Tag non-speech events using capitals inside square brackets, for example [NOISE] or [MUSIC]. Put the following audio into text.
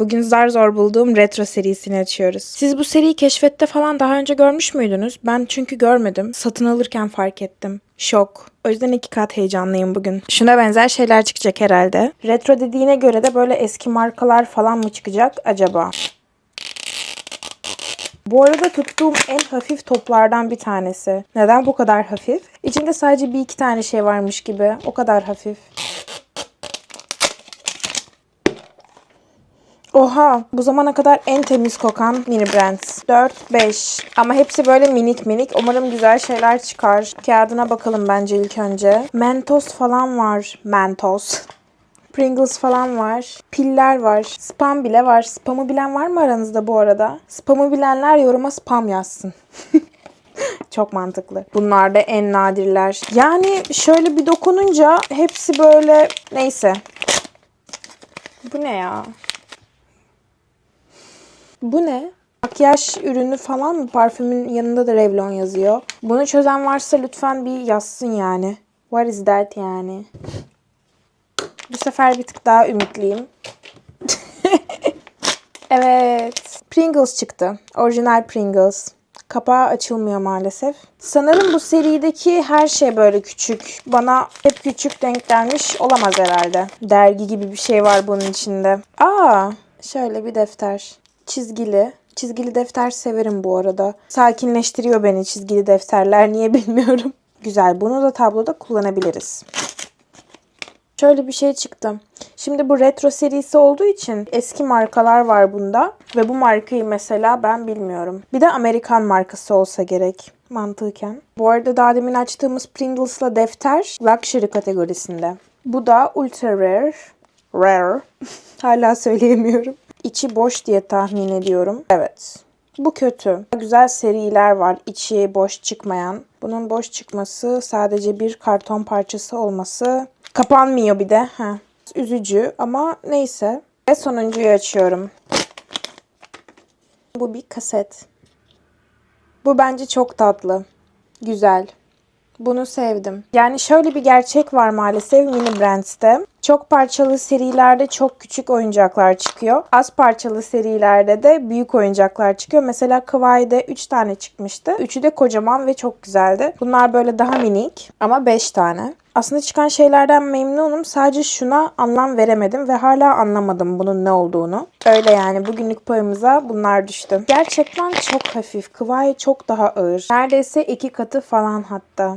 Bugün zar zor bulduğum retro serisini açıyoruz. Siz bu seriyi keşfette falan daha önce görmüş müydünüz? Ben çünkü görmedim. Satın alırken fark ettim. Şok. O yüzden iki kat heyecanlıyım bugün. Şuna benzer şeyler çıkacak herhalde. Retro dediğine göre de böyle eski markalar falan mı çıkacak acaba? Bu arada tuttuğum en hafif toplardan bir tanesi. Neden bu kadar hafif? İçinde sadece bir iki tane şey varmış gibi. O kadar hafif. Oha bu zamana kadar en temiz kokan mini brands. 4-5 ama hepsi böyle minik minik. Umarım güzel şeyler çıkar. Kağıdına bakalım bence ilk önce. Mentos falan var. Mentos. [LAUGHS] Pringles falan var. Piller var. Spam bile var. Spam'ı bilen var mı aranızda bu arada? Spam'ı bilenler yoruma spam yazsın. [LAUGHS] Çok mantıklı. Bunlar da en nadirler. Yani şöyle bir dokununca hepsi böyle neyse. Bu ne ya? Bu ne? Makyaj ürünü falan mı? Parfümün yanında da Revlon yazıyor. Bunu çözen varsa lütfen bir yazsın yani. What is that yani? Bu sefer bir tık daha ümitliyim. [LAUGHS] evet. Pringles çıktı. Orijinal Pringles. Kapağı açılmıyor maalesef. Sanırım bu serideki her şey böyle küçük. Bana hep küçük denk gelmiş olamaz herhalde. Dergi gibi bir şey var bunun içinde. Aa, şöyle bir defter. Çizgili. Çizgili defter severim bu arada. Sakinleştiriyor beni çizgili defterler. Niye bilmiyorum. [LAUGHS] Güzel. Bunu da tabloda kullanabiliriz. Şöyle bir şey çıktı. Şimdi bu retro serisi olduğu için eski markalar var bunda. Ve bu markayı mesela ben bilmiyorum. Bir de Amerikan markası olsa gerek mantıken. Bu arada daha demin açtığımız Pringles'la defter luxury kategorisinde. Bu da ultra rare. Rare. [LAUGHS] Hala söyleyemiyorum. İçi boş diye tahmin ediyorum. Evet. Bu kötü. Güzel seriler var. İçi boş çıkmayan. Bunun boş çıkması sadece bir karton parçası olması. Kapanmıyor bir de. Heh. Üzücü ama neyse. Ve sonuncuyu açıyorum. Bu bir kaset. Bu bence çok tatlı. Güzel. Bunu sevdim. Yani şöyle bir gerçek var maalesef Mini Brands'te. Çok parçalı serilerde çok küçük oyuncaklar çıkıyor. Az parçalı serilerde de büyük oyuncaklar çıkıyor. Mesela Kawaii'de 3 tane çıkmıştı. Üçü de kocaman ve çok güzeldi. Bunlar böyle daha minik ama 5 tane. Aslında çıkan şeylerden memnunum. Sadece şuna anlam veremedim ve hala anlamadım bunun ne olduğunu. Öyle yani bugünlük payımıza bunlar düştü. Gerçekten çok hafif. Kıvayı çok daha ağır. Neredeyse iki katı falan hatta.